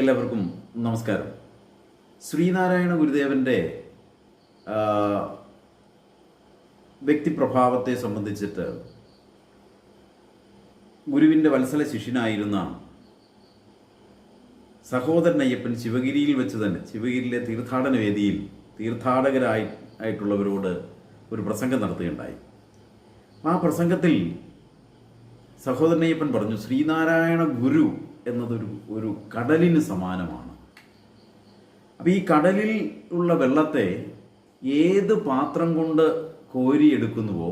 എല്ലാവർക്കും നമസ്കാരം. ശ്രീനാരായണ ഗുരുദേവന്റെ വ്യക്തിപ്രഭാവത്തെ സംബന്ധിച്ചിട്ട് ഗുരുവിന്റെ വത്സല ശിഷ്യനായിരുന്ന സഹോദരൻ അയ്യപ്പൻ ശിവഗിരിയിൽ വെച്ച് തന്നെ ശിവഗിരിയിലെ തീർത്ഥാടന വേദിയിൽ തീർത്ഥാടകരായി ആയിട്ടുള്ളവരോട് ഒരു പ്രസംഗം നടത്തുകയുണ്ടായി. ആ പ്രസംഗത്തിൽ സഹോദരനയ്യപ്പൻ പറഞ്ഞു ശ്രീനാരായണ ഗുരു എന്നതൊരു ഒരു കടലിന് സമാനമാണ്. അപ്പം ഈ കടലിൽ ഉള്ള വെള്ളത്തെ ഏത് പാത്രം കൊണ്ട് കോരിയെടുക്കുന്നുവോ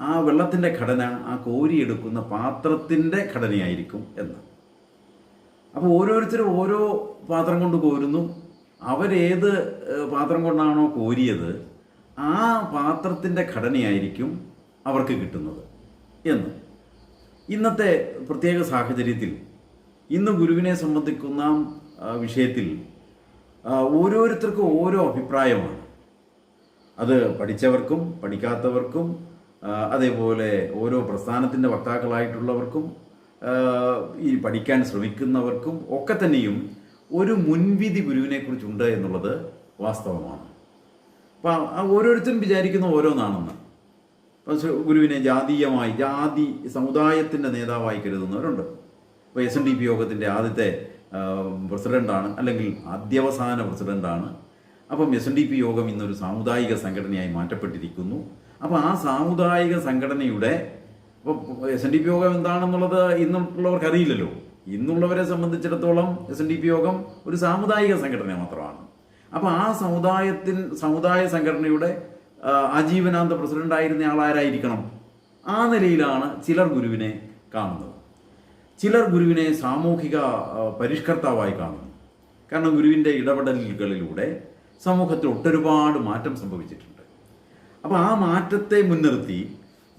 ആ വെള്ളത്തിന്റെ ഘടന ആ കോരിയെടുക്കുന്ന പാത്രത്തിന്റെ ഘടനയായിരിക്കും എന്ന്. അപ്പോൾ ഓരോരുത്തരും ഓരോ പാത്രം കൊണ്ട് കോരുന്നു. അവരേത് പാത്രം കൊണ്ടാണോ കോരിയത് ആ പാത്രത്തിന്റെ ഘടനയായിരിക്കും അവർക്ക് കിട്ടുന്നത് എന്ന്. ഇന്നത്തെ പ്രത്യേക സാഹചര്യത്തിൽ ഇന്ന് ഗുരുവിനെ സംബന്ധിക്കുന്ന വിഷയത്തിൽ ഓരോരുത്തർക്കും ഓരോ അഭിപ്രായമാണ്. അത് പഠിച്ചവർക്കും പഠിക്കാത്തവർക്കും അതേപോലെ ഓരോ പ്രസ്ഥാനത്തിന്റെ വക്താക്കളായിട്ടുള്ളവർക്കും ഈ പഠിക്കാൻ ശ്രമിക്കുന്നവർക്കും ഒക്കെ തന്നെയും ഒരു മുൻവിധി ഗുരുവിനെക്കുറിച്ചുണ്ട് എന്നുള്ളത് വാസ്തവമാണ്. അപ്പം ഓരോരുത്തരും വിചാരിക്കുന്ന ഓരോന്നാണെന്ന്. ഗുരുവിനെ ജാതീയമായി ജാതി സമുദായത്തിന്റെ നേതാവായി കരുതുന്നവരുണ്ട്. ഇപ്പോൾ എസ് എൻ ഡി പി യോഗത്തിന്റെ ആദ്യത്തെ പ്രസിഡന്റാണ് അല്ലെങ്കിൽ ആദ്യവസാന പ്രസിഡന്റാണ് അപ്പം എസ് എൻ ഡി പി യോഗം ഇന്നൊരു സാമുദായിക സംഘടനയായി മാറ്റപ്പെട്ടിരിക്കുന്നു. അപ്പോൾ ആ സാമുദായിക സംഘടനയുടെ ഇപ്പോൾ എസ് എൻ ഡി പി യോഗം എന്താണെന്നുള്ളത് ഇന്നുള്ളവർക്ക് അറിയില്ലല്ലോ ഇന്നുള്ളവരെ സംബന്ധിച്ചിടത്തോളം എസ് എൻ ഡി പി യോഗം ഒരു സാമുദായിക സംഘടന മാത്രമാണ്. അപ്പോൾ ആ സമുദായത്തിൻ സമുദായ സംഘടനയുടെ ആജീവനാന്ത പ്രസിഡന്റ് ആയിരുന്ന ആളാരായിരിക്കണം? ആ നിലയിലാണ് ചിലർ ഗുരുവിനെ കാണുന്നത്. ചിലർ ഗുരുവിനെ സാമൂഹിക പരിഷ്കർത്താവായി കാണുന്നു. കാരണം ഗുരുവിന്റെ ഇടപെടലുകളിലൂടെ സമൂഹത്തിൽ ഒട്ടൊരുപാട് മാറ്റം സംഭവിച്ചിട്ടുണ്ട്. അപ്പോൾ ആ മാറ്റത്തെ മുൻനിർത്തി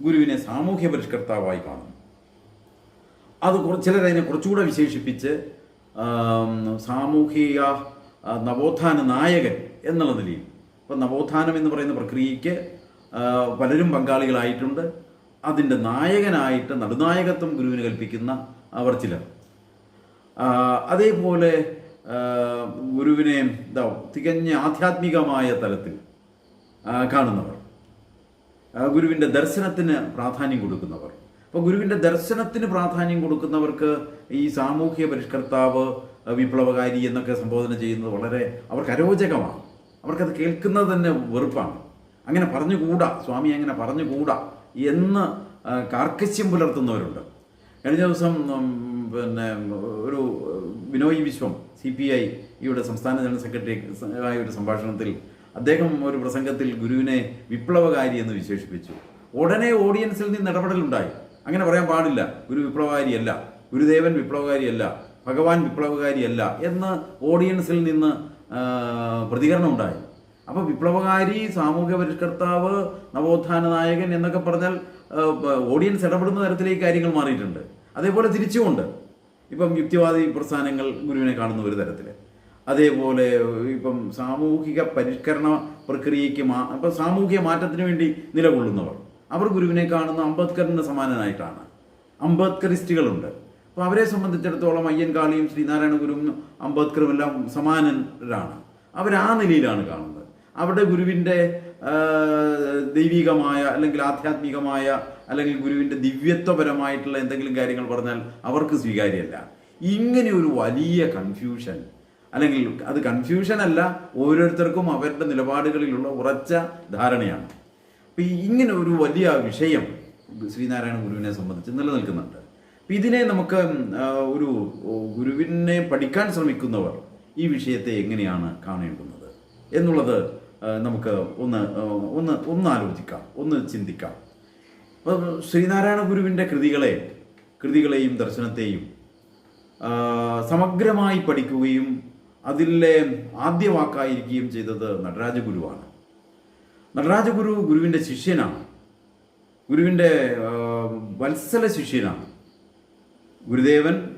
ഗുരുവിനെ സാമൂഹ്യ പരിഷ്കർത്താവായി കാണുന്നു. അത് ചിലരതിനെ കുറച്ചുകൂടെ വിശേഷിപ്പിച്ച് സാമൂഹിക നവോത്ഥാന നായകൻ എന്നുള്ള നിലയിൽ. ഇപ്പം നവോത്ഥാനം എന്ന് പറയുന്ന പ്രക്രിയയ്ക്ക് പലരും പങ്കാളികളായിട്ടുണ്ട്. അതിന്റെ നായകനായിട്ട് നടുനായകത്വം ഗുരുവിന് കൽപ്പിക്കുന്ന അവർ ചിലർ അതേപോലെ ഗുരുവിനെ എന്താ തികഞ്ഞ ആധ്യാത്മികമായ തലത്തിൽ കാണുന്നവർ. ഗുരുവിന്റെ ദർശനത്തിന് പ്രാധാന്യം കൊടുക്കുന്നവർ. അപ്പോൾ ഗുരുവിന്റെ ദർശനത്തിന് പ്രാധാന്യം കൊടുക്കുന്നവർക്ക് ഈ സാമൂഹ്യ പരിഷ്കർത്താവ് വിപ്ലവകാരി എന്നൊക്കെ സംബോധന ചെയ്യുന്നത് വളരെ അവർക്ക് അരോചകമാണ്. അവർക്കത് കേൾക്കുന്നത് തന്നെ വെറുപ്പാണ്. അങ്ങനെ പറഞ്ഞുകൂടാ സ്വാമി അങ്ങനെ പറഞ്ഞുകൂടാ എന്ന് കാർക്കശ്യം പുലർത്തുന്നവരുണ്ട്. കഴിഞ്ഞ ദിവസം പിന്നെ ഒരു Binoy Viswam C P I സംസ്ഥാന ജനറൽ സെക്രട്ടറി ആയ ഒരു സംഭാഷണത്തിൽ അദ്ദേഹം ഒരു പ്രസംഗത്തിൽ ഗുരുവിനെ വിപ്ലവകാരി എന്ന് വിശേഷിപ്പിച്ചു. ഉടനെ ഓഡിയൻസിൽ നിന്ന് ഇടപെടലുണ്ടായി അങ്ങനെ പറയാൻ പാടില്ല. ഗുരു വിപ്ലവകാരിയല്ല. ഗുരുദേവൻ വിപ്ലവകാരിയല്ല. ഭഗവാൻ വിപ്ലവകാരിയല്ല എന്ന് ഓഡിയൻസിൽ നിന്ന് പ്രതികരണം ഉണ്ടായി. അപ്പോൾ വിപ്ലവകാരി സാമൂഹ്യ പരിഷ്കർത്താവ് നവോത്ഥാന നായകൻ എന്നൊക്കെ പറഞ്ഞാൽ ഓഡിയൻസ് ഇടപെടുന്ന തരത്തിലേക്ക് കാര്യങ്ങൾ മാറിയിട്ടുണ്ട്. അതേപോലെ തിരിച്ചുമുണ്ട് ഇപ്പം യുക്തിവാദി പ്രസ്ഥാനങ്ങൾ ഗുരുവിനെ കാണുന്ന ഒരു തരത്തിൽ അതേപോലെ ഇപ്പം സാമൂഹിക പരിഷ്കരണ പ്രക്രിയയ്ക്ക് മാ ഇപ്പം സാമൂഹിക മാറ്റത്തിന് വേണ്ടി നിലകൊള്ളുന്നവർ. അവർ ഗുരുവിനെ കാണുന്ന അംബേദ്കറിന്റെ സമാനനായിട്ടാണ്. അംബേദ്കറിസ്റ്റുകളുണ്ട് അപ്പോൾ അവരെ സംബന്ധിച്ചിടത്തോളം അയ്യൻകാളിയും ശ്രീനാരായണ ഗുരുവും അംബേദ്കറും എല്ലാം സമാനരാണ്. അവർ ആ നിലയിലാണ് കാണുന്നത്. അവരുടെ ഗുരുവിന്റെ ദൈവികമായ അല്ലെങ്കിൽ ആധ്യാത്മികമായ അല്ലെങ്കിൽ ഗുരുവിന്റെ ദിവ്യത്വപരമായിട്ടുള്ള എന്തെങ്കിലും കാര്യങ്ങൾ പറഞ്ഞാൽ അവർക്ക് സ്വീകാര്യമല്ല. ഇങ്ങനെ ഒരു വലിയ കൺഫ്യൂഷൻ അല്ലെങ്കിൽ അത് കൺഫ്യൂഷൻ അല്ല ഓരോരുത്തർക്കും അവരുടെ നിലപാടുകളിലുള്ള ഉറച്ച ധാരണയാണ്. അപ്പം ഇങ്ങനെ ഒരു വലിയ വിഷയം ശ്രീനാരായണ ഗുരുവിനെ സംബന്ധിച്ച് നിലനിൽക്കുന്നുണ്ട്. അപ്പം ഇതിനെ നമുക്ക് ഒരു ഗുരുവിനെ പഠിക്കാൻ ശ്രമിക്കുന്നവർ ഈ വിഷയത്തെ എങ്ങനെയാണ് കാണേണ്ടുന്നത് എന്നുള്ളത് നമുക്ക് ഒന്ന് ഒന്ന് ഒന്ന് ആലോചിക്കാം ഒന്ന് ചിന്തിക്കാം. ശ്രീനാരായണ ഗുരുവിന്റെ കൃതികളെ കൃതികളെയും ദർശനത്തെയും സമഗ്രമായി പഠിക്കുകയും അതിലെ ആദ്യ വാക്കായിരിക്കുകയും ചെയ്തത് നടരാജഗുരുവാണ്. നടരാജഗുരു ഗുരുവിന്റെ ശിഷ്യനാണ്. ഗുരുവിന്റെ വത്സല ശിഷ്യനാണ്. ഗുരുദേവൻ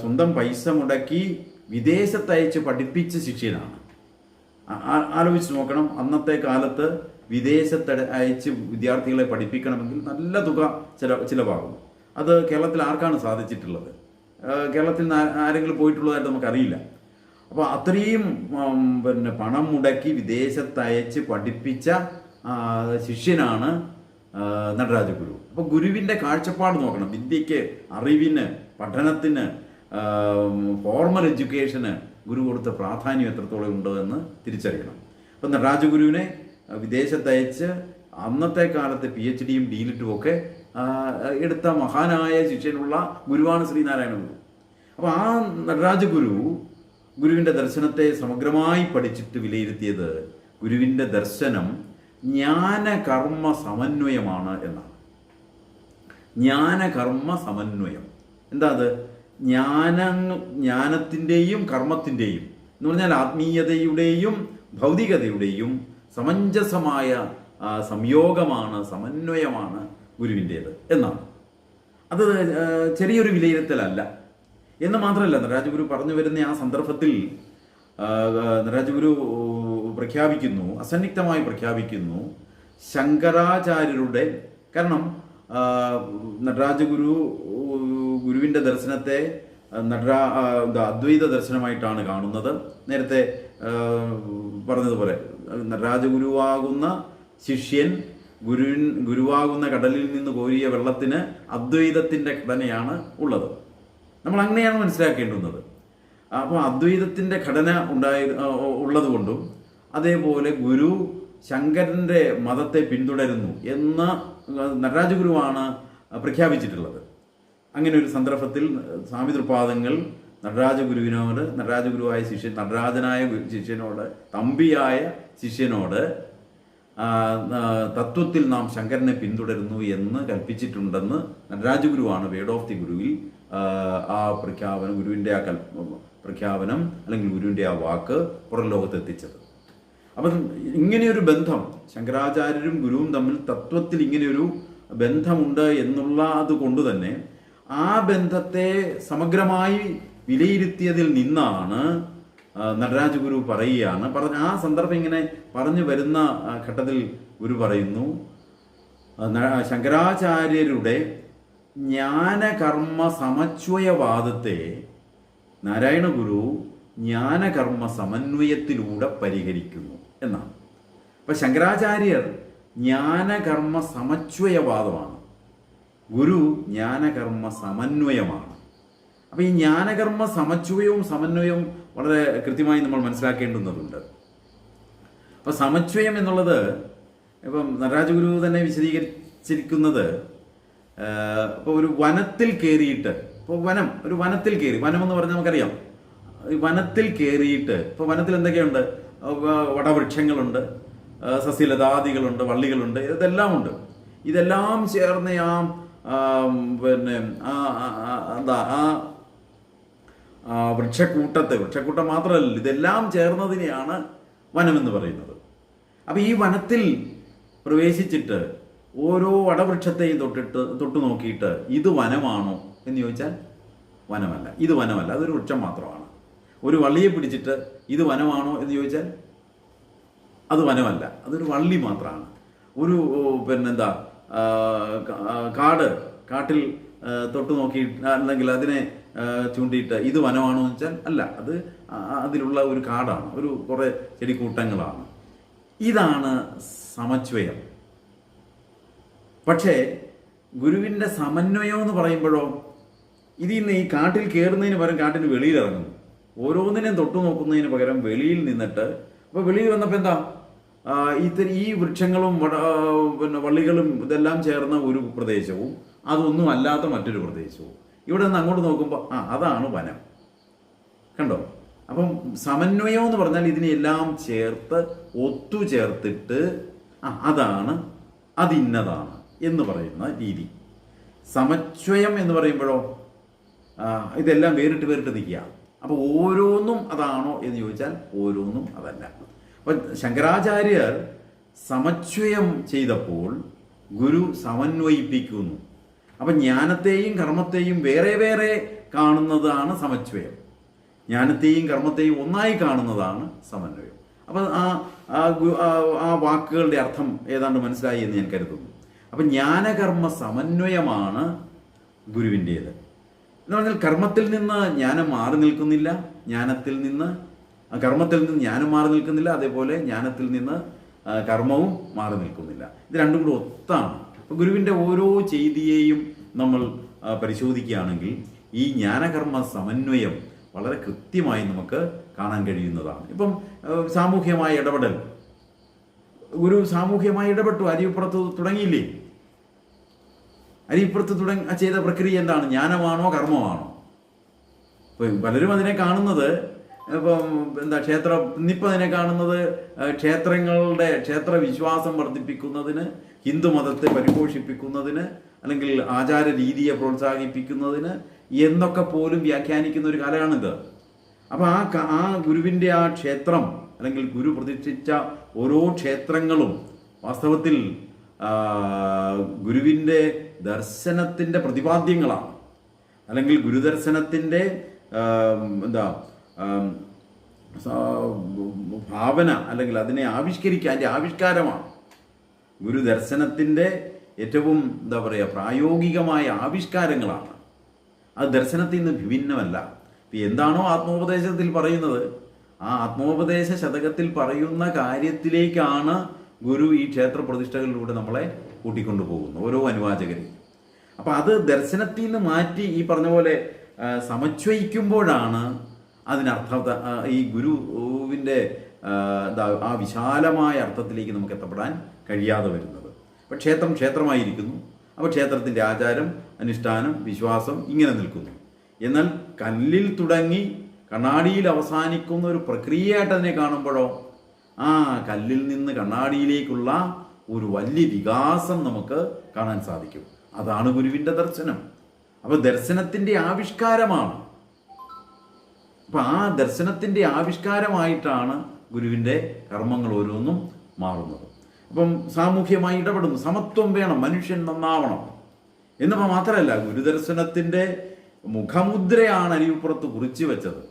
സ്വന്തം പൈസ മുടക്കി വിദേശത്തയച്ച് പഠിപ്പിച്ച ശിഷ്യനാണ്. ആലോചിച്ച് നോക്കണം. അന്നത്തെ കാലത്ത് വിദേശത്ത് അയച്ച് വിദ്യാർത്ഥികളെ പഠിപ്പിക്കണമെങ്കിൽ നല്ല തുക ചില ചിലവാകും. അത് കേരളത്തിൽ ആർക്കാണ് സാധിച്ചിട്ടുള്ളത്? കേരളത്തിൽ ആരെങ്കിലും പോയിട്ടുള്ളതായിട്ട് നമുക്കറിയില്ല. അപ്പോൾ അത്രയും പിന്നെ പണം മുടക്കി വിദേശത്ത് അയച്ച് പഠിപ്പിച്ച ശിഷ്യനാണ് നടരാജഗുരു നടരാജ ഗുരു. അപ്പോൾ ഗുരുവിന്റെ കാഴ്ചപ്പാട് നോക്കണം. വിദ്യയ്ക്ക് അറിവിന് പഠനത്തിന് ഫോർമൽ എഡ്യൂക്കേഷന് ഗുരു കൊടുത്ത പ്രാധാന്യം എത്രത്തോളം ഉണ്ട് എന്ന് തിരിച്ചറിയണം. അപ്പം നടരാജഗുരുവിനെ വിദേശത്തയച്ച് അന്നത്തെ കാലത്ത് പി എച്ച് ഡിയും ഡീലിറ്റും ഒക്കെ എടുത്ത മഹാനായ ശിഷ്യനുള്ള ഗുരുവാണ് ശ്രീനാരായണ ഗുരു. അപ്പോൾ ആ നടരാജ ഗുരു ഗുരുവിന്റെ ദർശനത്തെ സമഗ്രമായി പഠിച്ചിട്ട് വിലയിരുത്തിയത് ഗുരുവിന്റെ ദർശനം ജ്ഞാനകർമ്മ സമന്വയമാണ് എന്നാണ്. ജ്ഞാനകർമ്മ സമന്വയം. എന്താ അത്? ജ്ഞാന ജ്ഞാനത്തിന്റെയും കർമ്മത്തിന്റെയും എന്ന് പറഞ്ഞാൽ ആത്മീയതയുടെയും ഭൗതികതയുടെയും സമഞ്ജസമായ സംയോഗമാണ് സമന്വയമാണ് ഗുരുവിന്റേത് എന്നാണ്. അത് ചെറിയൊരു വിലയിരുത്തലല്ല. എന്ന് മാത്രമല്ല നടരാജഗുരു പറഞ്ഞു വരുന്ന ആ സന്ദർഭത്തിൽ നരാജഗുരു പ്രഖ്യാപിക്കുന്നു അസന്നിഗ്ധമായി പ്രഖ്യാപിക്കുന്നു ശങ്കരാചാര്യരുടെ കാരണം നടരാജഗുരു ഗുരുവിന്റെ ദർശനത്തെ നടരാ അദ്വൈത ദർശനമായിട്ടാണ് കാണുന്നത്. നേരത്തെ പറഞ്ഞതുപോലെ നടരാജഗുരുവാകുന്ന ശിഷ്യൻ ഗുരുവിൻ ഗുരുവാകുന്ന കടലിൽ നിന്ന് കോരിയ വെള്ളത്തിന് അദ്വൈതത്തിന്റെ ഘടനയാണ് ഉള്ളത്. നമ്മൾ അങ്ങനെയാണ് മനസ്സിലാക്കേണ്ടുന്നത്. അപ്പോൾ അദ്വൈതത്തിന്റെ ഘടന ഉണ്ടായി ഉള്ളതുകൊണ്ടും അതേപോലെ ഗുരു ശങ്കരന്റെ മതത്തെ പിന്തുടരുന്നു എന്ന് നടരാജഗുരുവാണ് പ്രഖ്യാപിച്ചിട്ടുള്ളത്. അങ്ങനെ ഒരു സന്ദർഭത്തിൽ സ്വാമി തൃപാദങ്ങൾ നടരാജഗുരുവിനോട് നടരാജഗുരുവായ ശിഷ്യൻ നടരാജനായ ശിഷ്യനോട് തമ്പിയായ ശിഷ്യനോട് തത്വത്തിൽ നാം ശങ്കരനെ പിന്തുടരുന്നു എന്ന് കൽപ്പിച്ചിട്ടുണ്ടെന്ന് നടരാജഗുരുവാണ് വേഡ് ഓഫ് ദി ഗുരുവിൽ ആ പ്രഖ്യാപനം ഗുരുവിന്റെ ആ കൽ പ്രഖ്യാപനം അല്ലെങ്കിൽ ഗുരുവിന്റെ ആ വാക്ക് പുറം ലോകത്ത് എത്തിച്ചത് അപ്പം ഇങ്ങനെയൊരു ബന്ധം ശങ്കരാചാര്യരും ഗുരുവും തമ്മിൽ തത്വത്തിൽ ഇങ്ങനെയൊരു ബന്ധമുണ്ട് എന്നുള്ളത് കൊണ്ട് തന്നെ ആ ബന്ധത്തെ സമഗ്രമായി വിലയിരുത്തിയതിൽ നിന്നാണ് നടരാജ് ഗുരു പറയുകയാണ്. പറഞ്ഞ ആ സന്ദർഭം ഇങ്ങനെ പറഞ്ഞു വരുന്ന ഘട്ടത്തിൽ ഗുരു പറയുന്നു ശങ്കരാചാര്യരുടെ ജ്ഞാനകർമ്മ സമച്വയവാദത്തെ നാരായണ ഗുരു ജ്ഞാനകർമ്മ സമന്വയത്തിലൂടെ പരിഹരിക്കുന്നു എന്നാണ്. അപ്പൊ ശങ്കരാചാര്യർ ജ്ഞാനകർമ്മ സമച്വയവാദമാണ്. ഗുരു ജ്ഞാനകർമ്മ സമന്വയമാണ്. അപ്പോൾ ഈ ജ്ഞാനകർമ്മ സമച്വയവും സമന്വയവും വളരെ കൃത്യമായി നമ്മൾ മനസ്സിലാക്കേണ്ടുന്നതുണ്ട്. അപ്പോൾ സമച്വയം എന്നുള്ളത് ഇപ്പം നടരാജഗുരു തന്നെ വിശദീകരിച്ചിരിക്കുന്നത് ഇപ്പോൾ ഒരു വനത്തിൽ കയറിയിട്ട് ഇപ്പോൾ വനം ഒരു വനത്തിൽ കയറി വനം എന്ന് പറഞ്ഞാൽ നമുക്കറിയാം. വനത്തിൽ കയറിയിട്ട് ഇപ്പോൾ വനത്തിൽ എന്തൊക്കെയുണ്ട്? വടവൃക്ഷങ്ങളുണ്ട് സസ്യലതാദികളുണ്ട് വള്ളികളുണ്ട് ഇതെല്ലാം ഉണ്ട് ഇതെല്ലാം ചേർന്ന് ആ, പിന്നെ ആ എന്താ ആ വൃക്ഷക്കൂട്ടത്തെ വൃക്ഷക്കൂട്ടം മാത്രമല്ല ഇതെല്ലാം ചേർന്നതിനെയാണ് വനം എന്ന് പറയുന്നത്. അപ്പോൾ ഈ വനത്തിൽ പ്രവേശിച്ചിട്ട് ഓരോ വടവൃക്ഷത്തെയും തൊട്ടിട്ട് തൊട്ട് നോക്കിയിട്ട് ഇത് വനമാണോ എന്ന് ചോദിച്ചാൽ വനമല്ല. ഇത് വനമല്ല അതൊരു വൃക്ഷം മാത്രമാണ്. ഒരു വള്ളിയെ പിടിച്ചിട്ട് ഇത് വനമാണോ എന്ന് ചോദിച്ചാൽ അത് വനമല്ല അതൊരു വള്ളി മാത്രമാണ്. ഒരു പിന്നെന്താ കാട് കാട്ടിൽ തൊട്ടു നോക്കി അല്ലെങ്കിൽ അതിനെ ചൂണ്ടിയിട്ട് ഇത് വനമാണോ എന്ന് വെച്ചാൽ അല്ല അത് അതിലുള്ള ഒരു കാടാണ് ഒരു കുറേ ചെടിക്കൂട്ടങ്ങളാണ്. ഇതാണ് സമച്വയം. പക്ഷേ ഗുരുവിന്റെ സമന്വയം എന്ന് പറയുമ്പോഴോ ഇതിൽ നിന്ന് ഈ കാട്ടിൽ കയറുന്നതിന് പകരം കാട്ടിന് വെളിയിൽ ഇറങ്ങുന്നു ഓരോന്നിനെയും തൊട്ടു നോക്കുന്നതിന് പകരം വെളിയിൽ നിന്നിട്ട് അപ്പോൾ വെളിയിൽ വന്നപ്പോൾ എന്താ? ഇത്തിരി ഈ വൃക്ഷങ്ങളും പിന്നെ വള്ളികളും ഇതെല്ലാം ചേർന്ന ഒരു പ്രദേശവും അതൊന്നും അല്ലാത്ത മറ്റൊരു പ്രദേശവും. ഇവിടെ നിന്ന് അങ്ങോട്ട് നോക്കുമ്പോൾ ആ അതാണ് വനം. കണ്ടോ? അപ്പം സമന്വയം എന്ന് പറഞ്ഞാൽ ഇതിനെല്ലാം ചേർത്ത് ഒത്തുചേർത്തിട്ട് ആ അതാണ് അതിന്നതാണ് എന്ന് പറയുന്ന രീതി. സമച്വയം എന്ന് പറയുമ്പോഴോ ഇതെല്ലാം വേറിട്ട് വേറിട്ട് നിൽക്കുക. അപ്പോൾ ഓരോന്നും അതാണോ എന്ന് ചോദിച്ചാൽ ഓരോന്നും അതല്ല. അപ്പം ശങ്കരാചാര്യർ സമച്വയം ചെയ്തപ്പോൾ ഗുരു സമന്വയിപ്പിക്കുന്നു. അപ്പം ജ്ഞാനത്തെയും കർമ്മത്തെയും വേറെ വേറെ കാണുന്നതാണ് സമച്വയം ജ്ഞാനത്തെയും കർമ്മത്തെയും ഒന്നായി കാണുന്നതാണ് സമന്വയം. അപ്പം ആ ആ വാക്കുകളുടെ അർത്ഥം ഏതാണ്ട് മനസ്സിലായി എന്ന് ഞാൻ കരുതുന്നു. അപ്പം ജ്ഞാനകർമ്മ സമന്വയമാണ് ഗുരുവിന്റേത്. എന്ന് പറഞ്ഞാൽ കർമ്മത്തിൽ നിന്ന് ജ്ഞാനം മാറി നിൽക്കുന്നില്ല ജ്ഞാനത്തിൽ നിന്ന് കർമ്മത്തിൽ നിന്ന് ജ്ഞാനം മാറി നിൽക്കുന്നില്ല അതേപോലെ ജ്ഞാനത്തിൽ നിന്ന് കർമ്മവും മാറി നിൽക്കുന്നില്ല. ഇത് രണ്ടും കൂടെ ഒത്താണ്. അപ്പോൾ ഗുരുവിന്റെ ഓരോ ചെയ്തിയെയും നമ്മൾ പരിശോധിക്കുകയാണെങ്കിൽ ഈ ജ്ഞാനകർമ്മ സമന്വയം വളരെ കൃത്യമായി നമുക്ക് കാണാൻ കഴിയുന്നതാണ്. ഇപ്പം സാമൂഹ്യമായ ഇടപെടൽ. ഗുരു സാമൂഹ്യമായി ഇടപെട്ടു. അരിപ്പുറത്ത് തുടങ്ങിയില്ലേ? അരിപ്പുറത്ത് തുടങ്ങി ചെയ്ത പ്രക്രിയ എന്താണ്? ജ്ഞാനമാണോ കർമ്മമാണോ? പലരും അതിനെ കാണുന്നത് ഇപ്പം എന്താ ക്ഷേത്ര ഇന്നിപ്പോൾ അതിനെ കാണുന്നത് ക്ഷേത്രങ്ങളുടെ ക്ഷേത്ര വിശ്വാസം വർദ്ധിപ്പിക്കുന്നതിന് ഹിന്ദു മതത്തെ പരിപോഷിപ്പിക്കുന്നതിന് അല്ലെങ്കിൽ ആചാര രീതിയെ പ്രോത്സാഹിപ്പിക്കുന്നതിന് എന്നൊക്കെ പോലും വ്യാഖ്യാനിക്കുന്ന ഒരു കാലമാണിത്. അപ്പോൾ ആ ആ ഗുരുവിന്റെ ആ ക്ഷേത്രം അല്ലെങ്കിൽ ഗുരു പ്രതിഷ്ഠിച്ച ഓരോ ക്ഷേത്രങ്ങളും വാസ്തവത്തിൽ ഗുരുവിന്റെ ദർശനത്തിന്റെ പ്രതിപാദ്യങ്ങളാണ്. അല്ലെങ്കിൽ ഗുരുദർശനത്തിന്റെ എന്താ ഭാവന അല്ലെങ്കിൽ അതിനെ ആവിഷ്കരിക്കുക അതിന്റെ ആവിഷ്കാരമാണ്. ഗുരുദർശനത്തിന്റെ ഏറ്റവും എന്താ പറയുക പ്രായോഗികമായ ആവിഷ്കാരങ്ങളാണ്. അത് ദർശനത്തിൽ നിന്ന് വിഭിന്നമല്ല എന്താണോ ആത്മോപദേശത്തിൽ പറയുന്നത്? ആ ആത്മോപദേശ ശതകത്തിൽ പറയുന്ന കാര്യത്തിലേക്കാണ് ഗുരു ഈ ക്ഷേത്ര പ്രതിഷ്ഠകളിലൂടെ നമ്മളെ കൂട്ടിക്കൊണ്ടു പോകുന്നത് ഓരോ അനുവാചകരെയും അപ്പം അത് ദർശനത്തിൽ നിന്ന് മാറ്റി ഈ പറഞ്ഞ പോലെ സമച്വയിക്കുമ്പോഴാണ് അതിനർത്ഥ ഈ ഗുരുവിന്റെ എന്താ ആ വിശാലമായ അർത്ഥത്തിലേക്ക് നമുക്ക് എത്തപ്പെടാൻ കഴിയാതെ വരുന്നത്. അപ്പം ക്ഷേത്രം ക്ഷേത്രമായിരിക്കുന്നു. അപ്പോൾ ക്ഷേത്രത്തിന്റെ ആചാരം അനുഷ്ഠാനം വിശ്വാസം ഇങ്ങനെ നിൽക്കുന്നു. എന്നാൽ കല്ലിൽ തുടങ്ങി കണ്ണാടിയിൽ അവസാനിക്കുന്ന ഒരു പ്രക്രിയയായിട്ട് അതിനെ കാണുമ്പോഴോ ആ കല്ലിൽ നിന്ന് കണ്ണാടിയിലേക്കുള്ള ഒരു വലിയ വികാസം നമുക്ക് കാണാൻ സാധിക്കും. അതാണ് ഗുരുവിന്റെ ദർശനം. അപ്പോൾ ദർശനത്തിന്റെ ആവിഷ്കാരമാണ്. അപ്പം ആ ദർശനത്തിന്റെ ആവിഷ്കാരമായിട്ടാണ് ഗുരുവിന്റെ കർമ്മങ്ങൾ ഓരോന്നും മാറുന്നത്. അപ്പം സാമൂഹ്യമായി ഇടപെടുന്നു. സമത്വം വേണം മനുഷ്യൻ നന്നാവണം. എന്നിപ്പോൾ മാത്രമല്ല ഗുരുദർശനത്തിന്റെ മുഖമുദ്രയാണ് അരിവിപ്പുറത്ത് കുറിച്ചു വെച്ചത്.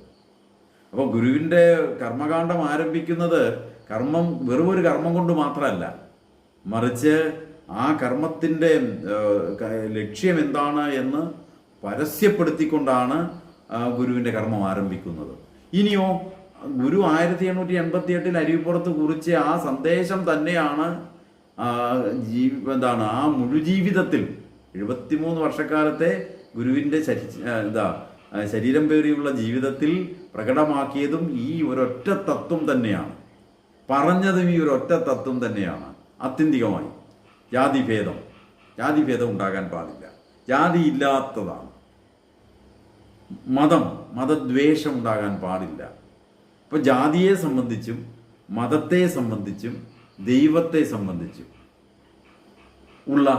അപ്പോൾ ഗുരുവിന്റെ കർമ്മകാന്ഡം ആരംഭിക്കുന്നത് കർമ്മം വെറും ഒരു കർമ്മം കൊണ്ട് മാത്രമല്ല മറിച്ച് ആ കർമ്മത്തിന്റെ ലക്ഷ്യം എന്താണ് എന്ന് പരസ്യപ്പെടുത്തിക്കൊണ്ടാണ് ഗുരുവിന്റെ കർമ്മം ആരംഭിക്കുന്നത്. ഇനിയോ ഗുരു ആയിരത്തി എണ്ണൂറ്റി എൺപത്തി എട്ടിൽ അരിവിപ്പുറത്ത് കുറിച്ച ആ സന്ദേശം തന്നെയാണ് ആ, ജീ എന്താണ് ആ മുഴുജീവിതത്തിൽ എഴുപത്തിമൂന്ന് വർഷക്കാലത്തെ ഗുരുവിന്റെ ശരി എന്താ ശരീരം പേറിയുള്ള ജീവിതത്തിൽ പ്രകടമാക്കിയതും ഈ ഒരൊറ്റ തത്വം തന്നെയാണ്. പറഞ്ഞതും ഈ ഒരൊറ്റ തത്വം തന്നെയാണ്. ആത്യന്തികമായി ജാതിഭേദം. ജാതിഭേദം ഉണ്ടാകാൻ പാടില്ല. ജാതി ഇല്ലാത്തതാണ്. മതം മതദ്വേഷം ഉണ്ടാകാൻ പാടില്ല. ഇപ്പോൾ ജാതിയെ സംബന്ധിച്ചും മതത്തെ സംബന്ധിച്ചും ദൈവത്തെ സംബന്ധിച്ചും ഉള്ള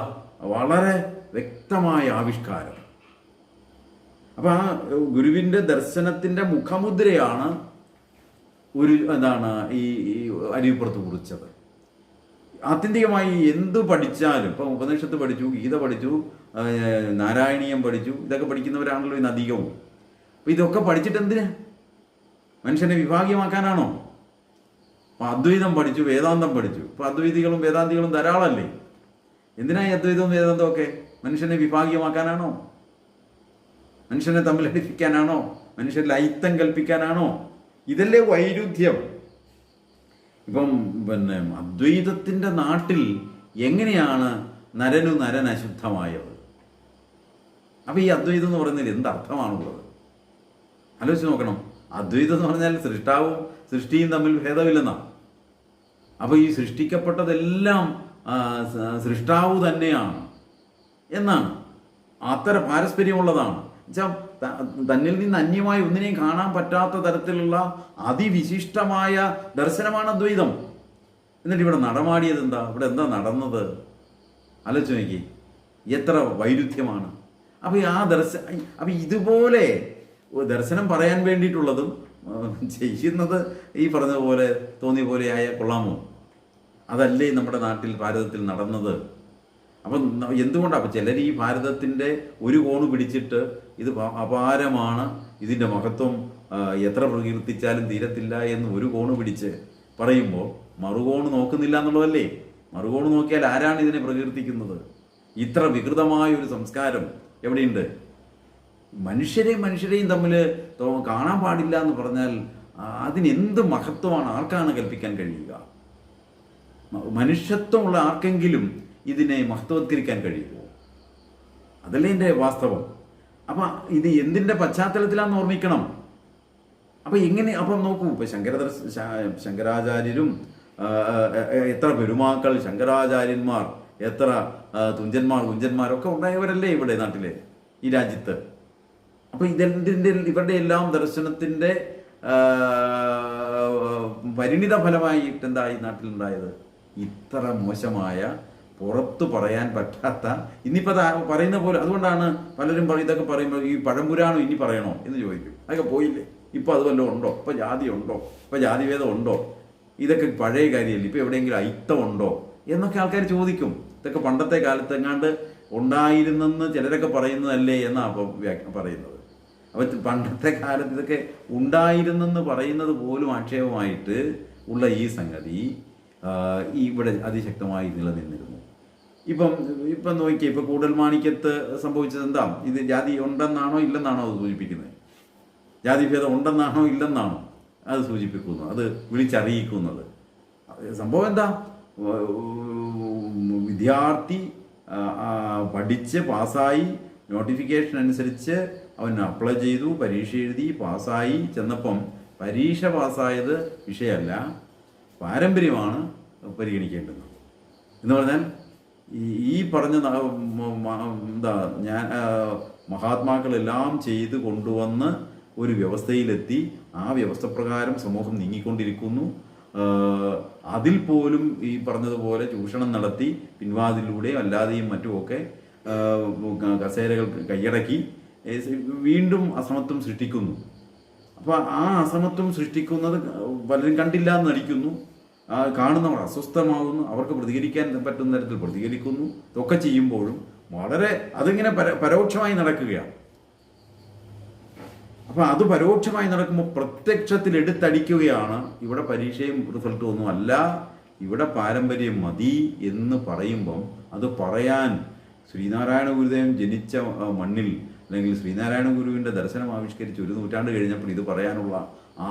വളരെ വ്യക്തമായ ആവിഷ്കാരം. അപ്പം ആ ഗുരുവിന്റെ ദർശനത്തിന്റെ മുഖമുദ്രയാണ് ഒരു എന്താണ് ഈ അരിപ്പുറത്ത് കുറിച്ചത്. ആത്യന്തികമായി എന്ത് പഠിച്ചാലും ഇപ്പം ഉപനിഷത്ത് പഠിച്ചു ഗീത പഠിച്ചു നാരായണീയം പഠിച്ചു ഇതൊക്കെ പഠിക്കുന്നവരാണല്ലോ ഇന്ന് അധികവും. അപ്പം ഇതൊക്കെ പഠിച്ചിട്ട് എന്തിനാ? മനുഷ്യനെ വിഭാഗീയമാക്കാനാണോ? അപ്പം അദ്വൈതം പഠിച്ചു വേദാന്തം പഠിച്ചു. ഇപ്പം അദ്വൈതികളും വേദാന്തികളും ധാരാളമല്ലേ? എന്തിനാ ഈ അദ്വൈതവും വേദാന്തവും ഒക്കെ? മനുഷ്യനെ വിഭാഗീയമാക്കാനാണോ? മനുഷ്യനെ തമ്മിലടിപ്പിക്കാനാണോ? മനുഷ്യരിൽ ഐത്തം കൽപ്പിക്കാനാണോ? ഇതല്ലേ വൈരുദ്ധ്യം. ഇപ്പം പിന്നെ അദ്വൈതത്തിന്റെ നാട്ടിൽ എങ്ങനെയാണ് നരനു നരൻ അശുദ്ധമായത്? അപ്പം ഈ അദ്വൈതം എന്ന് പറയുന്നതിൽ എന്ത് അർത്ഥമാണുള്ളത്? ആലോചിച്ച് നോക്കണം. അദ്വൈതം എന്ന് പറഞ്ഞാൽ സൃഷ്ടാവും സൃഷ്ടിയും തമ്മിൽ ഭേദമില്ലെന്നാണ് അപ്പോൾ ഈ സൃഷ്ടിക്കപ്പെട്ടതെല്ലാം സൃഷ്ടാവ് തന്നെയാണ്. എന്നാണ്. അത്ര പാരസ്പര്യമുള്ളതാണ്. എന്നുവെച്ചാൽ തന്നിൽ നിന്ന് അന്യമായി ഒന്നിനെയും കാണാൻ പറ്റാത്ത തരത്തിലുള്ള അതിവിശിഷ്ടമായ ദർശനമാണ് അദ്വൈതം. എന്നിട്ട് ഇവിടെ നടമാടിയത് എന്താ? ഇവിടെ എന്താ നടന്നത്? ആലോചിച്ച് നോക്കി. എത്ര വൈരുദ്ധ്യമാണ്. അപ്പോൾ ആ ദർശ അപ്പോൾ ഇതുപോലെ ദർശനം പറയാൻ വേണ്ടിയിട്ടുള്ളതും ചെയ്യുന്നത് ഈ പറഞ്ഞതുപോലെ തോന്നിയ പോലെ ആയ കൊള്ളാമോ? അതല്ലേ നമ്മുടെ നാട്ടിൽ ഭാരതത്തിൽ നടന്നത്. അപ്പം എന്തുകൊണ്ടാണ് അപ്പം ചിലർ ഈ ഭാരതത്തിന്റെ ഒരു കോണ് പിടിച്ചിട്ട് ഇത് അപാരമാണ്. ഇതിന്റെ മഹത്വം എത്ര പ്രകീർത്തിച്ചാലും തീരത്തില്ല എന്ന് ഒരു കോണ് പിടിച്ച് പറയുമ്പോൾ മറുകോണ് നോക്കുന്നില്ല എന്നുള്ളതല്ലേ? മറുകോണ് നോക്കിയാൽ ആരാണ് ഇതിനെ പ്രകീർത്തിക്കുന്നത്? ഇത്ര വികൃതമായ ഒരു സംസ്കാരം എവിടെയുണ്ട്? മനുഷ്യരെയും മനുഷ്യരെയും തമ്മിൽ കാണാൻ പാടില്ല എന്ന് പറഞ്ഞാൽ അതിനെന്ത് മഹത്വമാണ്? ആർക്കാണ് കൽപ്പിക്കാൻ കഴിയുക? മനുഷ്യത്വമുള്ള ആർക്കെങ്കിലും ഇതിനെ മഹത്വവത്കരിക്കാൻ കഴിയുമോ? അതല്ലേ എന്റെ വാസ്തവം. അപ്പം ഇത് എന്തിന്റെ പശ്ചാത്തലത്തിലാണെന്ന് ഓർമ്മിക്കണം. അപ്പം എങ്ങനെ അപ്പം നോക്കൂ ഇപ്പം ശങ്കരദർശ ശങ്കരാചാര്യരും എത്ര പെരുമാക്കൾ ശങ്കരാചാര്യന്മാർ എത്ര തുഞ്ചന്മാർ കുഞ്ചന്മാരൊക്കെ ഉണ്ടായവരല്ലേ ഇവിടെ നാട്ടിൽ ഈ രാജ്യത്ത്. അപ്പൊ ഇതെന്തിന്റെ ഇവരുടെ എല്ലാം ദർശനത്തിന്റെ പരിണിത ഫലമായിട്ട് എന്തായി നാട്ടിലുണ്ടായത്? ഇത്ര മോശമായ പുറത്തു പറയാൻ പറ്റാത്ത ഇന്നിപ്പോ ദാ പറയുന്ന പോലെ അതുകൊണ്ടാണ് പലരും പറയും ഇതൊക്കെ പറയുമ്പോൾ ഈ പഴംപുരാണോ ഇനി പറയണോ എന്ന് ചോദിക്കും. അതൊക്കെ പോയില്ലേ? ഇപ്പൊ അത് വല്ലതും ഉണ്ടോ? ഇപ്പൊ ജാതി ഉണ്ടോ? ഇപ്പൊ ജാതിവേദം ഉണ്ടോ? ഇതൊക്കെ പഴയ കാര്യമല്ലേ? ഇപ്പൊ എവിടെയെങ്കിലും അയിത്തം ഉണ്ടോ? എന്നൊക്കെ ആൾക്കാർ ചോദിക്കും. ഇതൊക്കെ പണ്ടത്തെ കാലത്ത് എങ്ങാണ്ട് ഉണ്ടായിരുന്നെന്ന് ചിലരൊക്കെ പറയുന്നതല്ലേ എന്നാണ് അപ്പൊ പറയുന്നത്. അപ്പൊ പണ്ടത്തെ കാലത്ത് ഇതൊക്കെ ഉണ്ടായിരുന്നെന്ന് പറയുന്നത് പോലും ആക്ഷേപമായിട്ട് ഉള്ള ഈ സംഗതി ഇവിടെ അതിശക്തമായി നിലനിന്നിരുന്നു. ഇപ്പം ഇപ്പം നോക്കിയേ ഇപ്പൊ കൂടൽമാണിക്യത്ത് സംഭവിച്ചത് എന്താ ഇത് ജാതി ഉണ്ടെന്നാണോ ഇല്ലെന്നാണോ അത് സൂചിപ്പിക്കുന്നത് ജാതിഭേദം ഉണ്ടെന്നാണോ ഇല്ലെന്നാണോ അത് സൂചിപ്പിക്കുന്നു അത് വിളിച്ചറിയിക്കുന്നത്. സംഭവം എന്താ? വിദ്യാർത്ഥി പഠിച്ച് പാസ്സായി നോട്ടിഫിക്കേഷൻ അനുസരിച്ച് അവൻ അപ്ലൈ ചെയ്തു പരീക്ഷ എഴുതി പാസ്സായി. ചെന്നപ്പം പരീക്ഷ പാസ്സായത് വിഷയമല്ല പാരമ്പര്യമാണ് പരിഗണിക്കേണ്ടത്. എന്ന് പറഞ്ഞാൽ ഈ പറഞ്ഞ എന്താ ഞാൻ മഹാത്മാക്കളെല്ലാം ചെയ്ത് കൊണ്ടുവന്ന് ഒരു വ്യവസ്ഥയിലെത്തി. ആ വ്യവസ്ഥ പ്രകാരം സമൂഹം നീങ്ങിക്കൊണ്ടിരിക്കുന്നു. അതിൽ പോലും ഈ പറഞ്ഞതുപോലെ ചൂഷണം നടത്തി പിൻവാതിലൂടെയും അല്ലാതെയും മറ്റുമൊക്കെ കസേരകൾ കൈയടക്കി വീണ്ടും അസമത്വം സൃഷ്ടിക്കുന്നു. അപ്പോൾ ആ അസമത്വം സൃഷ്ടിക്കുന്നത് പലരും കണ്ടില്ല എന്ന് നടിക്കുന്നു. കാണുന്നവർ അസ്വസ്ഥമാകുന്നു അവർക്ക് പ്രതികരിക്കാൻ പറ്റുന്ന തരത്തിൽ പ്രതികരിക്കുന്നു ഇതൊക്കെ ചെയ്യുമ്പോഴും വളരെ അതിങ്ങനെ പര പരോക്ഷമായി നടക്കുകയാണ്. അപ്പൊ അത് പരോക്ഷമായി നടക്കുമ്പോൾ പ്രത്യക്ഷത്തിൽ എടുത്തടിക്കുകയാണ് ഇവിടെ പരീക്ഷയും റിസൾട്ടും ഒന്നും അല്ല ഇവിടെ പാരമ്പര്യം മതി എന്ന് പറയുമ്പം അത് പറയാൻ ശ്രീനാരായണ ഗുരുദേവൻ ജനിച്ച മണ്ണിൽ അല്ലെങ്കിൽ ശ്രീനാരായണ ഗുരുവിന്റെ ദർശനം ആവിഷ്കരിച്ച് ഒരു നൂറ്റാണ്ട് കഴിഞ്ഞപ്പോൾ ഇത് പറയാനുള്ള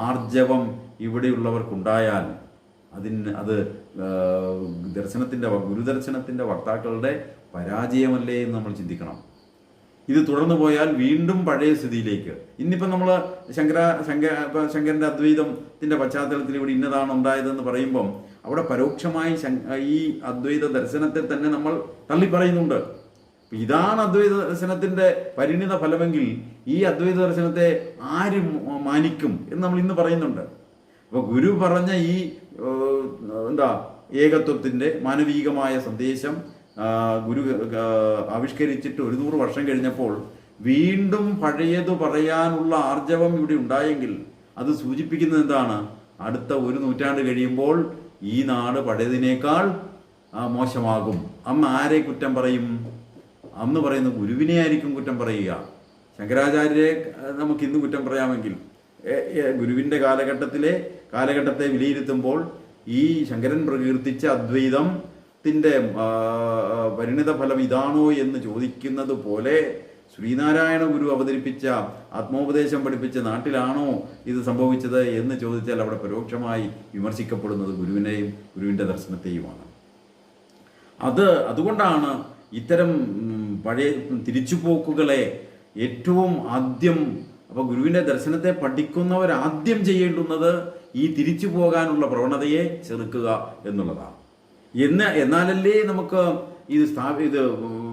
ആർജവം ഇവിടെയുള്ളവർക്കുണ്ടായാൽ അതിന് അത് ദർശനത്തിന്റെ ഗുരുദർശനത്തിന്റെ വക്താക്കളുടെ പരാജയമല്ലേ എന്ന് നമ്മൾ ചിന്തിക്കണം. ഇത് തുടർന്നു പോയാൽ വീണ്ടും പഴയ സ്ഥിതിയിലേക്ക്. ഇന്നിപ്പം നമ്മൾ ശങ്കര ശങ്കര ശങ്കരന്റെ അദ്വൈതത്തിന്റെ പശ്ചാത്തലത്തിൽ ഇവിടെ ഇന്നതാണ് ഉണ്ടായതെന്ന് പറയുമ്പം അവിടെ പരോക്ഷമായി ഈ അദ്വൈത ദർശനത്തെ തന്നെ നമ്മൾ തള്ളിപ്പറയുന്നുണ്ട്. ഇതാണ് അദ്വൈത ദർശനത്തിന്റെ പരിണിത ഫലമെങ്കിൽ ഈ അദ്വൈത ദർശനത്തെ ആരും മാനിക്കും എന്ന് നമ്മൾ ഇന്ന് പറയുന്നുണ്ട്. അപ്പൊ ഗുരു പറഞ്ഞ ഈ എന്താ ഏകത്വത്തിന്റെ മാനവീകമായ സന്ദേശം ഗുരു ആവിഷ്കരിച്ചിട്ട് ഒരു നൂറ് വർഷം കഴിഞ്ഞപ്പോൾ വീണ്ടും പഴയത് പറയാനുള്ള ആർജവം ഇവിടെ ഉണ്ടായെങ്കിൽ അത് സൂചിപ്പിക്കുന്നത് എന്താണ്? അടുത്ത ഒരു നൂറ്റാണ്ട് കഴിയുമ്പോൾ ഈ നാട് പഴയതിനേക്കാൾ മോശമാകും. അന്ന് ആരെ കുറ്റം പറയും? അന്ന് പറയുന്ന ഗുരുവിനെ ആയിരിക്കും കുറ്റം പറയുക. ശങ്കരാചാര്യരെ നമുക്ക് ഇന്ന് കുറ്റം പറയാമെങ്കിൽ ഏ- കാലഘട്ടത്തിലെ കാലഘട്ടത്തെ വിലയിരുത്തുമ്പോൾ ഈ ശങ്കരൻ പ്രകീർത്തിച്ച അദ്വൈതത്തിന്റെ പരിണിത ഫലം ഇതാണോ എന്ന് ചോദിക്കുന്നത് പോലെ ശ്രീനാരായണ ഗുരു അവതരിപ്പിച്ച ആത്മോപദേശം പഠിപ്പിച്ച നാട്ടിലാണോ ഇത് സംഭവിച്ചത് എന്ന് ചോദിച്ചാൽ അവിടെ പരോക്ഷമായി വിമർശിക്കപ്പെടുന്നത് ഗുരുവിനെയും ഗുരുവിന്റെ ദർശനത്തെയുമാണ്. അത് അതുകൊണ്ടാണ് ഇത്തരം പഴയ തിരിച്ചുപോക്കുകളെ ഏറ്റവും ആദ്യം അപ്പൊ ഗുരുവിന്റെ ദർശനത്തെ പഠിക്കുന്നവർ ആദ്യം ചെയ്യേണ്ടുന്നത് ഈ തിരിച്ചു പോകാനുള്ള പ്രവണതയെ ചെറുക്കുക എന്നുള്ളതാണ്. എന്ന് എന്നാലല്ലേ നമുക്ക് ഇത് സ്ഥാപി ഇത്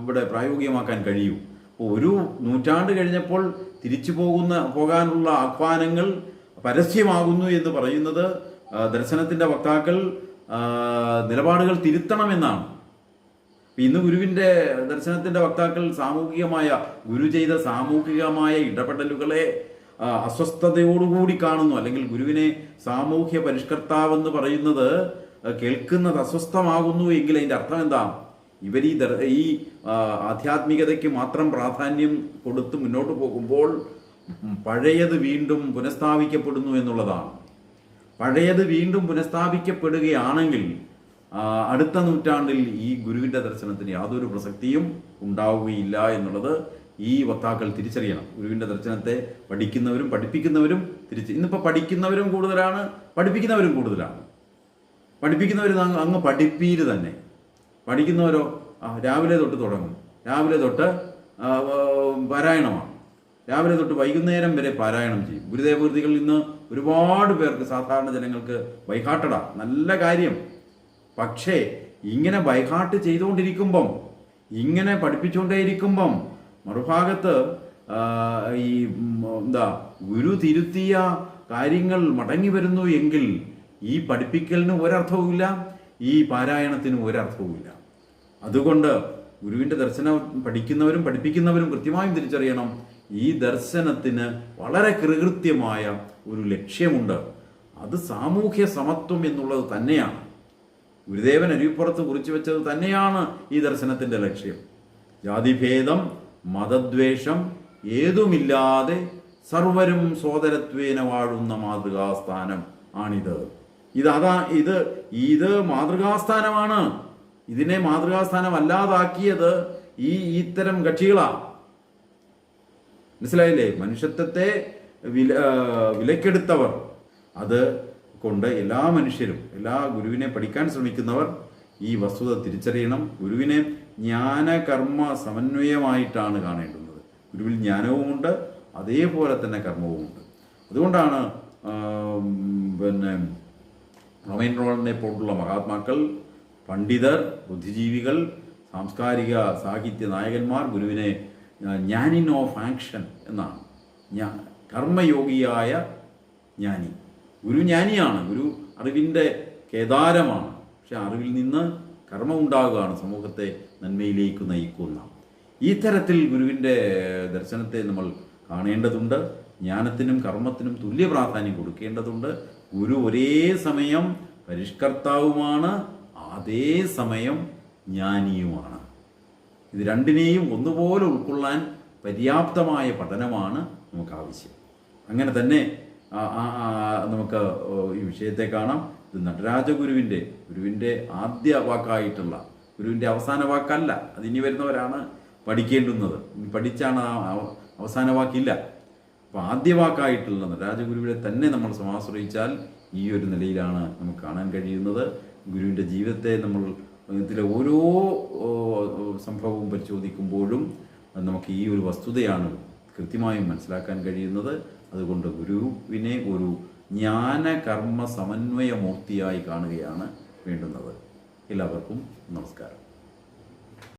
ഇവിടെ പ്രായോഗികമാക്കാൻ കഴിയൂ. അപ്പോൾ ഒരു നൂറ്റാണ്ട് കഴിഞ്ഞപ്പോൾ തിരിച്ചു പോകുന്ന പോകാനുള്ള ആഹ്വാനങ്ങൾ പരസ്യമാകുന്നു എന്ന് പറയുന്നത് ദർശനത്തിന്റെ വക്താക്കൾ നിലപാടുകൾ തിരുത്തണമെന്നാണ്. ഇന്ന് ഗുരുവിന്റെ ദർശനത്തിന്റെ വക്താക്കൾ സാമൂഹികമായ ഗുരു ചെയ്ത സാമൂഹികമായ ഇടപെടലുകളെ അസ്വസ്ഥതയോടുകൂടി കാണുന്നു. അല്ലെങ്കിൽ ഗുരുവിനെ സാമൂഹ്യ പരിഷ്കർത്താവെന്ന് പറയുന്നത് കേൾക്കുന്നത് അസ്വസ്ഥമാകുന്നു എങ്കിൽ അതിന്റെ അർത്ഥം എന്താ? ഇവർ ഈ ഈ ആധ്യാത്മികതയ്ക്ക് മാത്രം പ്രാധാന്യം കൊടുത്ത് മുന്നോട്ട് പോകുമ്പോൾ പഴയത് വീണ്ടും പുനഃസ്ഥാപിക്കപ്പെടുന്നു എന്നുള്ളതാണ്. പഴയത് വീണ്ടും പുനഃസ്ഥാപിക്കപ്പെടുകയാണെങ്കിൽ അടുത്ത നൂറ്റാണ്ടിൽ ഈ ഗുരുവിന്റെ ദർശനത്തിന് യാതൊരു പ്രസക്തിയും ഉണ്ടാവുകയില്ല എന്നുള്ളത് ഈ വക്താക്കൾ തിരിച്ചറിയണം. ഗുരുവിന്റെ ദർശനത്തെ പഠിക്കുന്നവരും പഠിപ്പിക്കുന്നവരും തിരിച്ച് ഇന്നിപ്പോൾ പഠിക്കുന്നവരും കൂടുതലാണ് പഠിപ്പിക്കുന്നവരും കൂടുതലാണ്. പഠിപ്പിക്കുന്നവർ അങ്ങ് പഠിപ്പീർ തന്നെ. പഠിക്കുന്നവരോ രാവിലെ തൊട്ട് തുടങ്ങും. രാവിലെ തൊട്ട് പാരായണമാണ്. രാവിലെ തൊട്ട് വൈകുന്നേരം വരെ പാരായണം ചെയ്യും. ഗുരുദേവകൃതികളിൽ നിന്ന് ഒരുപാട് പേർക്ക് സാധാരണ ജനങ്ങൾക്ക് വൈകാട്ടട. നല്ല കാര്യം. പക്ഷേ ഇങ്ങനെ ബൈഹാർട്ട് ചെയ്തുകൊണ്ടിരിക്കുമ്പം ഇങ്ങനെ പഠിപ്പിച്ചുകൊണ്ടേയിരിക്കുമ്പം മറുഭാഗത്ത് ഈ എന്താ ഗുരു തിരുത്തിയ കാര്യങ്ങൾ മടങ്ങി വരുന്നു എങ്കിൽ ഈ പഠിപ്പിക്കലിന് ഒരർത്ഥവുമില്ല ഈ പാരായണത്തിന് ഒരർത്ഥവുമില്ല. അതുകൊണ്ട് ഗുരുവിന്റെ ദർശനം പഠിക്കുന്നവരും പഠിപ്പിക്കുന്നവരും കൃത്യമായും തിരിച്ചറിയണം ഈ ദർശനത്തിന് വളരെ കൃകൃത്യമായ ഒരു ലക്ഷ്യമുണ്ട്. അത് സാമൂഹ്യ സമത്വം എന്നുള്ളത് തന്നെയാണ്. ഗുരുദേവൻ അരുവിപ്പുറത്ത് കുറിച്ചു വെച്ചത് തന്നെയാണ് ഈ ദർശനത്തിന്റെ ലക്ഷ്യം. ജാതിഭേദം മതദ്വേഷം ഏതുമില്ലാതെ സർവരും സോദരത്വേന വാഴുന്ന മാതൃകാസ്ഥാനം ആണിത്. ഇത് അതാ ഇത് ഇത് മാതൃകാസ്ഥാനമാണ്. ഇതിനെ മാതൃകാസ്ഥാനം അല്ലാതാക്കിയത് ഈ ഇത്തരം കക്ഷികളാ. മനസ്സിലായില്ലേ? മനുഷ്യത്വത്തെ വില വിലക്കെടുത്തവർ. അത് കൊണ്ട് എല്ലാ മനുഷ്യരും എല്ലാ ഗുരുവിനെ പഠിക്കാൻ ശ്രമിക്കുന്നവർ ഈ വസ്തുത തിരിച്ചറിയണം. ഗുരുവിനെ ജ്ഞാനകർമ്മ സമന്വയമായിട്ടാണ് കാണേണ്ടുന്നത്. ഗുരുവിൽ ജ്ഞാനവുമുണ്ട് അതേപോലെ തന്നെ കർമ്മവുമുണ്ട്. അതുകൊണ്ടാണ് പിന്നെ റോമൻ റോളിനെ പോലുള്ള മഹാത്മാക്കൾ പണ്ഡിതർ ബുദ്ധിജീവികൾ സാംസ്കാരിക സാഹിത്യ നായകന്മാർ ഗുരുവിനെ ജ്ഞാനിൻ ഓഫ് ആക്ഷൻ എന്നാണ്. കർമ്മയോഗിയായ ജ്ഞാനി. ഗുരു ജ്ഞാനിയാണ്. ഗുരു അറിവിന്റെ കേദാരമാണ്. പക്ഷെ അറിവിൽ നിന്ന് കർമ്മം ഉണ്ടാകുകയാണ് സമൂഹത്തെ നന്മയിലേക്ക് നയിക്കുന്ന. ഈ തരത്തിൽ ഗുരുവിന്റെ ദർശനത്തെ നമ്മൾ കാണേണ്ടതുണ്ട്. ജ്ഞാനത്തിനും കർമ്മത്തിനും തുല്യ പ്രാധാന്യം കൊടുക്കേണ്ടതുണ്ട്. ഗുരു ഒരേ സമയം പരിഷ്കർത്താവുമാണ്. അതേ സമയം ജ്ഞാനിയുമാണ്. ഇത് രണ്ടിനെയും ഒന്നുപോലെ ഉൾക്കൊള്ളാൻ പര്യാപ്തമായ പഠനമാണ് നമുക്ക് ആവശ്യം അങ്ങനെ തന്നെ നമുക്ക് ഈ വിഷയത്തെ കാണാം. ഇത് നടരാജഗുരുവിന്റെ ഗുരുവിന്റെ ആദ്യ വാക്കായിട്ടുള്ള ഗുരുവിന്റെ അവസാന വാക്കല്ല അത് ഇനി വരുന്നവരാണ് പഠിക്കേണ്ടുന്നത്. ഇനി പഠിച്ചാണ് അവസാന വാക്കില്ല. അപ്പോൾ ആദ്യ വാക്കായിട്ടുള്ള നടരാജഗുരുവിനെ തന്നെ നമ്മൾ സമാശ്രയിച്ചാൽ ഈ ഒരു നിലയിലാണ് നമുക്ക് കാണാൻ കഴിയുന്നത്. ഗുരുവിന്റെ ജീവിതത്തെ നമ്മൾ ഇതിലെ ഓരോ സംഭവവും പരിശോധിക്കുമ്പോഴും നമുക്ക് ഈ ഒരു വസ്തുതയാണ് കൃത്യമായും മനസ്സിലാക്കാൻ കഴിയുന്നത്. അതുകൊണ്ട് ഗുരുവിനെ ഒരു ജ്ഞാനകർമ്മ സമന്വയ മൂർത്തിയായി കാണുകയാണ് വേണ്ടുന്നത്. എല്ലാവർക്കും നമസ്കാരം.